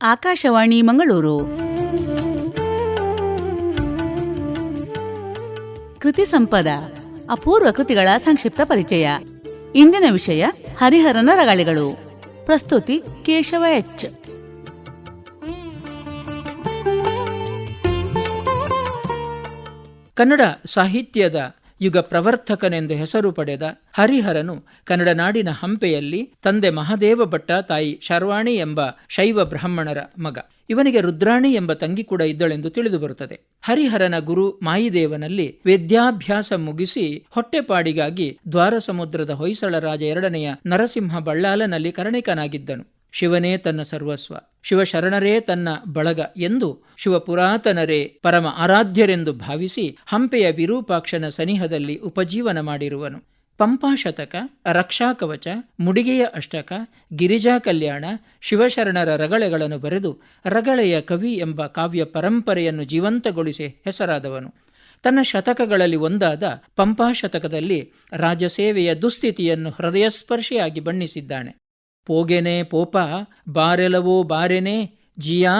ಆಕಾಶವಾಣಿ ಮಂಗಳೂರು. ಕೃತಿ ಸಂಪದ, ಅಪೂರ್ವ ಕೃತಿಗಳ ಸಂಕ್ಷಿಪ್ತ ಪರಿಚಯ. ಇಂದಿನ ವಿಷಯ ಹರಿಹರನ ರಗಳೆಗಳು. ಪ್ರಸ್ತುತಿ ಕೇಶವ ಎಚ್. ಕನ್ನಡ ಸಾಹಿತ್ಯದ ಯುಗ ಪ್ರವರ್ತಕನೆಂದು ಹೆಸರು ಪಡೆದ ಹರಿಹರನು ಕನ್ನಡ ನಾಡಿನ ಹಂಪೆಯಲ್ಲಿ ತಂದೆ ಮಹಾದೇವ ಭಟ್ಟ ತಾಯಿ ಶರ್ವಾಣಿ ಎಂಬ ಶೈವ ಬ್ರಾಹ್ಮಣರ ಮಗ. ಇವನಿಗೆ ರುದ್ರಾಣಿ ಎಂಬ ತಂಗಿ ಕೂಡ ಇದ್ದಳೆಂದು ತಿಳಿದು ಬರುತ್ತದೆ. ಹರಿಹರನ ಗುರು ಮಾಯಿದೇವನಲ್ಲಿ ವೇದ್ಯಾಭ್ಯಾಸ ಮುಗಿಸಿ ಹೊಟ್ಟೆಪಾಡಿಗಾಗಿ ದ್ವಾರಸಮುದ್ರದ ಹೊಯ್ಸಳ ರಾಜ ಎರಡನೆಯ ನರಸಿಂಹ ಬಳ್ಳಾಲನಲ್ಲಿ ಕರ್ಣಿಕನಾಗಿದ್ದನು. ಶಿವನೇ ತನ್ನ ಸರ್ವಸ್ವ, ಶಿವಶರಣರೇ ತನ್ನ ಬಳಗ ಎಂದು ಶಿವಪುರಾತನರೇ ಪರಮ ಆರಾಧ್ಯರೆಂದು ಭಾವಿಸಿ ಹಂಪೆಯ ವಿರೂಪಾಕ್ಷನ ಸನಿಹದಲ್ಲಿ ಉಪಜೀವನ ಮಾಡಿರುವನು. ಪಂಪಾಶತಕ ರಕ್ಷಾಕವಚ ಮುಡಿಗೆಯ ಅಷ್ಟಕ, ಗಿರಿಜಾ ಕಲ್ಯಾಣ, ಶಿವಶರಣರ ರಗಳೆಗಳನ್ನು ಬರೆದು ರಗಳೆಯ ಕವಿ ಎಂಬ ಕಾವ್ಯ ಪರಂಪರೆಯನ್ನು ಜೀವಂತಗೊಳಿಸಿ ಹೆಸರಾದವನು. ತನ್ನ ಶತಕಗಳಲ್ಲಿ ಒಂದಾದ ಪಂಪಾಶತಕದಲ್ಲಿ ರಾಜಸೇವೆಯ ದುಸ್ಥಿತಿಯನ್ನು ಹೃದಯಸ್ಪರ್ಶಿಯಾಗಿ ಬಣ್ಣಿಸಿದ್ದಾನೆ. ಪೋಗೆನೆ ಪೋಪ, ಬಾರೆಲವೋ ಬಾರೆನೆ, ಜಿಯಾ,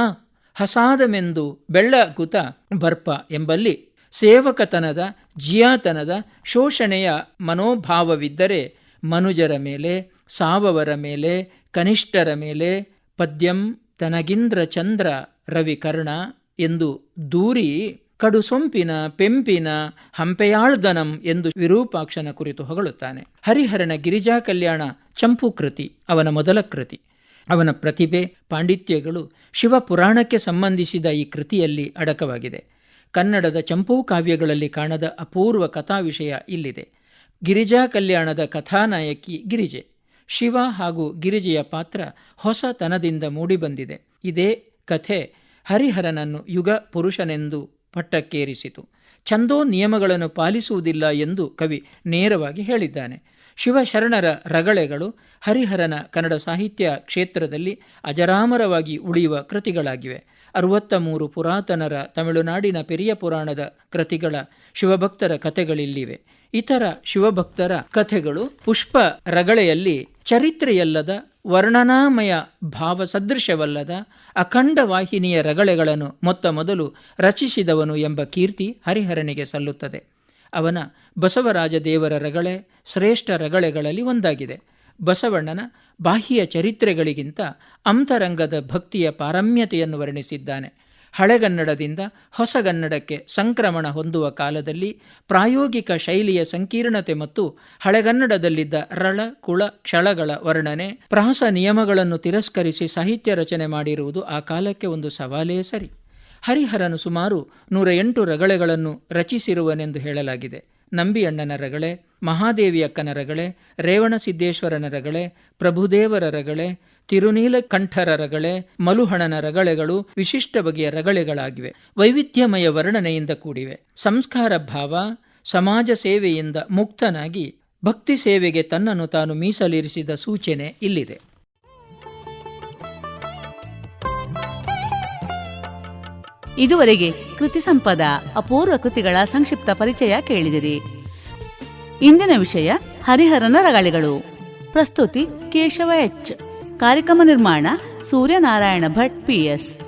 ಹಸಾದಮೆಂದು ಬೆಳ್ಳಗುತ ಬರ್ಪ ಎಂಬಲ್ಲಿ ಸೇವಕತನದ, ಜಿಯಾತನದ ಶೋಷಣೆಯ ಮನೋಭಾವವಿದ್ದರೆ ಮನುಜರ ಮೇಲೆ, ಸಾವವರ ಮೇಲೆ, ಕನಿಷ್ಠರ ಮೇಲೆ ಪದ್ಯಂ ತನಗಿಂದ್ರ ಚಂದ್ರ ರವಿಕರ್ಣ ಎಂದು ದೂರಿ ಕಡು ಸೊಂಪಿನ, ಪೆಂಪಿನ, ಹಂಪೆಯಾಳ್ದನಂ ಎಂದು ವಿರೂಪಾಕ್ಷನ ಕುರಿತು ಹೊಗಳುತ್ತಾನೆ. ಹರಿಹರನ ಗಿರಿಜಾ ಕಲ್ಯಾಣ ಚಂಪು ಕೃತಿ, ಅವನ ಮೊದಲ ಕೃತಿ. ಅವನ ಪ್ರತಿಭೆ, ಪಾಂಡಿತ್ಯಗಳು ಶಿವಪುರಾಣಕ್ಕೆ ಸಂಬಂಧಿಸಿದ ಈ ಕೃತಿಯಲ್ಲಿ ಅಡಕವಾಗಿದೆ. ಕನ್ನಡದ ಚಂಪೂ ಕಾವ್ಯಗಳಲ್ಲಿ ಕಾಣದ ಅಪೂರ್ವ ಕಥಾ ವಿಷಯ ಇಲ್ಲಿದೆ. ಗಿರಿಜಾ ಕಲ್ಯಾಣದ ಕಥಾನಾಯಕಿ ಗಿರಿಜೆ. ಶಿವ ಹಾಗೂ ಗಿರಿಜೆಯ ಪಾತ್ರ ಹೊಸತನದಿಂದ ಮೂಡಿಬಂದಿದೆ. ಇದೇ ಕಥೆ ಹರಿಹರನನ್ನು ಯುಗ ಪುರುಷನೆಂದು ಪಟ್ಟಕ್ಕೇರಿಸಿತು. ಛಂದೋ ನಿಯಮಗಳನ್ನು ಪಾಲಿಸುವುದಿಲ್ಲ ಎಂದು ಕವಿ ನೇರವಾಗಿ ಹೇಳಿದ್ದಾನೆ. ಶಿವಶರಣರ ರಗಳೆಗಳು ಹರಿಹರನ ಕನ್ನಡ ಸಾಹಿತ್ಯ ಕ್ಷೇತ್ರದಲ್ಲಿ ಅಜರಾಮರವಾಗಿ ಉಳಿಯುವ ಕೃತಿಗಳಾಗಿವೆ. ಅರುವತ್ತ ಮೂರು ಪುರಾತನರ ತಮಿಳುನಾಡಿನ ಪೆರಿಯ ಪುರಾಣದ ಕೃತಿಗಳ ಶಿವಭಕ್ತರ ಕಥೆಗಳಿಲ್ಲಿವೆ. ಇತರ ಶಿವಭಕ್ತರ ಕಥೆಗಳು ಪುಷ್ಪ ರಗಳೆಯಲ್ಲಿ ಚರಿತ್ರೆಯಲ್ಲದ ವರ್ಣನಾಮಯ ಭಾವ ಸದೃಶವಲ್ಲದ ಅಖಂಡ ವಾಹಿನಿಯ ರಗಳೆಗಳನ್ನು ಮೊತ್ತ ಮೊದಲು ರಚಿಸಿದವನು ಎಂಬ ಕೀರ್ತಿ ಹರಿಹರನಿಗೆ ಸಲ್ಲುತ್ತದೆ. ಅವನ ಬಸವರಾಜ ದೇವರ ರಗಳೆ ಶ್ರೇಷ್ಠ ರಗಳೆಗಳಲ್ಲಿ ಒಂದಾಗಿದೆ. ಬಸವಣ್ಣನ ಬಾಹ್ಯ ಚರಿತ್ರೆಗಳಿಗಿಂತ ಅಂತರಂಗದ ಭಕ್ತಿಯ ಪಾರಮ್ಯತೆಯನ್ನು ವರ್ಣಿಸಿದ್ದಾನೆ. ಹಳೆಗನ್ನಡದಿಂದ ಹೊಸಗನ್ನಡಕ್ಕೆ ಸಂಕ್ರಮಣ ಹೊಂದುವ ಕಾಲದಲ್ಲಿ ಪ್ರಾಯೋಗಿಕ ಶೈಲಿಯ ಸಂಕೀರ್ಣತೆ ಮತ್ತು ಹಳೆಗನ್ನಡದಲ್ಲಿದ್ದ ರಳ, ಕುಳ, ಕ್ಷಳಗಳ ವರ್ಣನೆ ಪ್ರಾಸ ನಿಯಮಗಳನ್ನು ತಿರಸ್ಕರಿಸಿ ಸಾಹಿತ್ಯ ರಚನೆ ಮಾಡಿರುವುದು ಆ ಕಾಲಕ್ಕೆ ಒಂದು ಸವಾಲೇ ಸರಿ. ಹರಿಹರನು ಸುಮಾರು ನೂರ ಎಂಟು ರಗಳೆಗಳನ್ನು ರಚಿಸಿರುವನೆಂದು ಹೇಳಲಾಗಿದೆ. ನಂಬಿಯಣ್ಣನ ರಗಳೆ ಮಹಾದೇವಿಯಕ್ಕನ ರಗಳೆ ರೇವಣಸಿದ್ದೇಶ್ವರನ ರಗಳೆ ಪ್ರಭುದೇವರ ರಗಳೆ, ತಿರುನೀಲಕಂಠರ ರಗಳೆ, ಮಲುಹಣನ ರಗಳೆಗಳು ವಿಶಿಷ್ಟ ಬಗೆಯ ರಗಳೆಗಳಾಗಿವೆ. ವೈವಿಧ್ಯಮಯ ವರ್ಣನೆಯಿಂದ ಕೂಡಿವೆ. ಸಂಸ್ಕಾರ ಭಾವ, ಸಮಾಜ ಸೇವೆಯಿಂದ ಮುಕ್ತನಾಗಿ ಭಕ್ತಿ ಸೇವೆಗೆ ತನ್ನನ್ನು ತಾನು ಮೀಸಲಿರಿಸಿದ ಸೂಚನೆ ಇಲ್ಲಿದೆ. ಇದುವರೆಗೆ ಕೃತಿ ಸಂಪದ ಅಪೂರ್ವ ಕೃತಿಗಳ ಸಂಕ್ಷಿಪ್ತ ಪರಿಚಯ ಕೇಳಿದಿರಿ. ಇಂದಿನ ವಿಷಯ ಹರಿಹರನ ರಗಳಿಗಳು. ಪ್ರಸ್ತುತಿ ಕೇಶವ ಎಚ್. ಕಾರ್ಯಕ್ರಮ ನಿರ್ಮಾಣ ಸೂರ್ಯನಾರಾಯಣ ಭಟ್ ಪಿಎಸ್